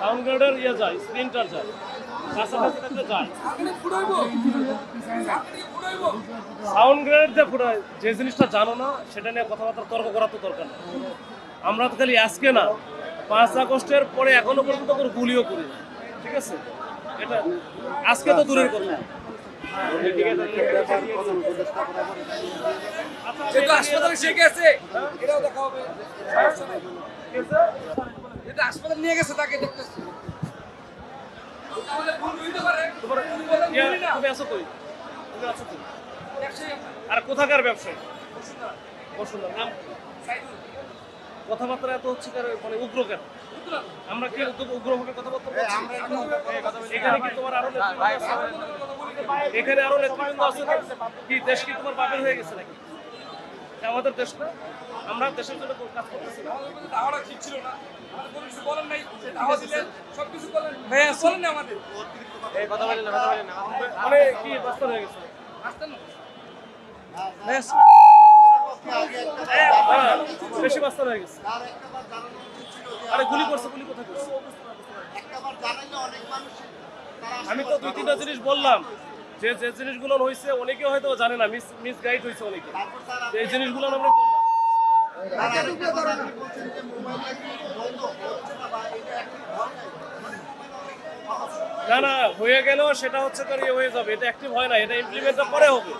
Sound গার্ডের ইয়ে যায় স্প্রিন্টার যায়। কাছাকাছি থাকলে যায়। সাউন্ড যে ফুটায় যে জিনিসটা জানো না সেটা নিয়ে কথাবার্তা তর্ক করার তো দরকার নেই আমরা তো খালি আজকে না পাঁচ আগস্টের পরে এখনও পর্যন্ত কোনো গুলিও করি না। ঠিক আছে? এটা আজকে তো দূরের কথা। আচ্ছা, হাসপাতালে সে গেছে এটাও দেখা হবে। যেহেতু হাসপাতালে নিয়ে গেছে তাকে দেখতেছি। আমাদের ভুল হইতে পারে। তোমার উনি বলেন না। তুমি আছো কই? তুমি আছো কই? ব্যবসায়ী। আর কোথাকার ব্যবসায়ী? বসুন্ধরা। নাম কথাবার্তা এত হচ্ছে কার? মানে উগ্র কেন? আমরা কি উগ্র- উগ্রভাবে কথাবার্তা বলছি এখানে কি তোমার আরও এখানে আরও নেতৃবৃন্দ আছে কি দেশ কি তোমার বাপের হয়ে গেছে নাকি? এটা আমাদের দেশ না? আমরা দেশের জন্য কাজ করতেছি না। ঠিক ছিল না। বেশি হয়ে গেছে আমি তো দুই তিনটা জিনিস বললাম। যে যে জিনিসগুলো হয়েছে অনেকে হয়তো জানে না, মিস মিস গাইড হয়েছে অনেকে এই জিনিসগুলো আমরা বললাম। না না, হয়ে গেলেও সেটা হচ্ছে তোর ইয়ে হয়ে যাবে, এটা অ্যাক্টিভ হয় না, এটা ইমপ্লিমেন্টটা পরে হবে।